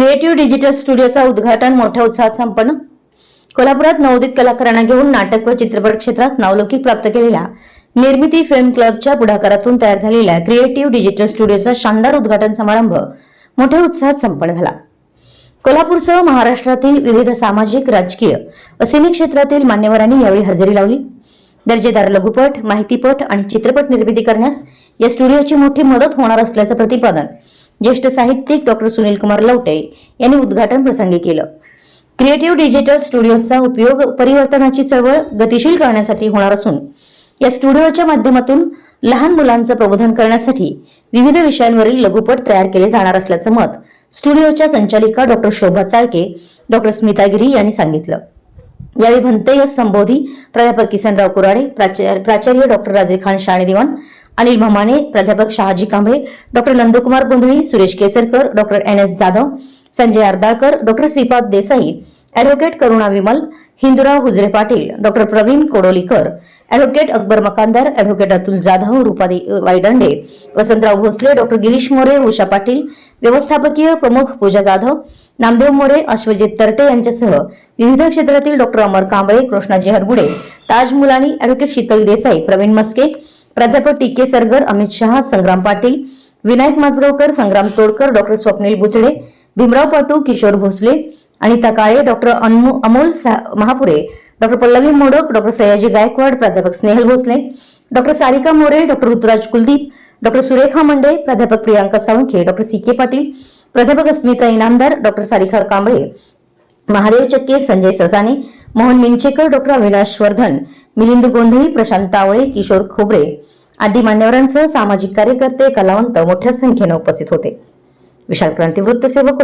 Creative digital स्टुडिओचा उद्घाटन मोठ्या उत्साहात संपन्न. कोल्हापुरात नवोदित कलाकारांना घेऊन नाटक व चित्रपट क्षेत्रात नावलौकिक प्राप्त केलेल्या निर्मिती फिल्म क्लबच्या पुढाकारातून तयार झालेल्या क्रिएटिव्ह डिजिटल स्टुडिओचा शानदार उद्घाटन समारंभ मोठ्या उत्साहात संपन्न झाला. कोल्हापूरसह महाराष्ट्रातील विविध सामाजिक राजकीय व सिने क्षेत्रातील मान्यवरांनी यावेळी हजेरी लावली. दर्जेदार लघुपट माहितीपट आणि चित्रपट निर्मिती करण्यास या स्टुडिओची मोठी मदत होणार असल्याचं प्रतिपादन ज्येष्ठ साहित्यिक डॉक्टर सुनील कुमार लवटे यांनी उद्घाटन प्रसंगी केलं. क्रिएटिव्ह डिजिटल स्टुडिओचा उपयोग परिवर्तनाची चळवळ गतिशील करण्यासाठी होणार असून या स्टुडिओच्या माध्यमातून लहान मुलांचं प्रबोधन करण्यासाठी विविध विषयांवरील लघुपट तयार केले जाणार असल्याचं मत स्टुडिओच्या संचालिका डॉक्टर शोभा चाळके डॉक्टर स्मितागिरी यांनी सांगितलं. यावेळी भंते यस संबोधी प्राध्यापक किसनराव कुराडे प्राचार्य प्राचार्य डॉक्टर राजे खान शाणे अनिल भमाणे प्राध्यापक Shahaji Kamble doctor Nandkumar Gondhali Suresh Kesarkar doctor N S Jadhav Sanjay Ardalkar doctor Shripad Desai advocate Karuna Vimal Hindurao Hujare Patil doctor Pravin Kodolikar advocate Akbar Makandar advocate Atul Jadhav Rupali Waydande Vasantrao Bhosale doctor Girish More Usha Patil व्यवस्थापकीय प्रमुख पूजा जाधव नामदेव मोरे अश्वजित तरटे यांच्यासह विविध क्षेत्रातील doctor Amar Kamble Krishnaji Hargude Taj Mulani advocate Sheetal Desai Pravin Maske प्राध्यापक T K Sargar Amit Shah Sangram Patil Vinayak Majgaonkar Sangram Todkar doctor Swapnil Buchade Bhimrao Patu Kishor Bhosale Anita Kale doctor Amol Mahapure doctor Pallavi Modak doctor Sayaji Gaikwad प्राध्यापक Snehal Bhosale doctor Sarika More doctor Ruturaj Kuldeep doctor Surekha Mande प्राध्यापक Priyanka Salunkhe doctor C K Patil प्राध्यापक Asmita Inamdar doctor Sarika Kamble Mahadev Chakke Sanjay Sasane Mohan Minchekar doctor Avinash Vardhan Milind Gondhali Prashant तावळे Kishore खोबरे आदी मान्यवरांसह सामाजिक कार्यकर्ते कलावंत मोठ्या संख्येनं उपस्थित होते. विशाल क्रांती वृत्तसेवक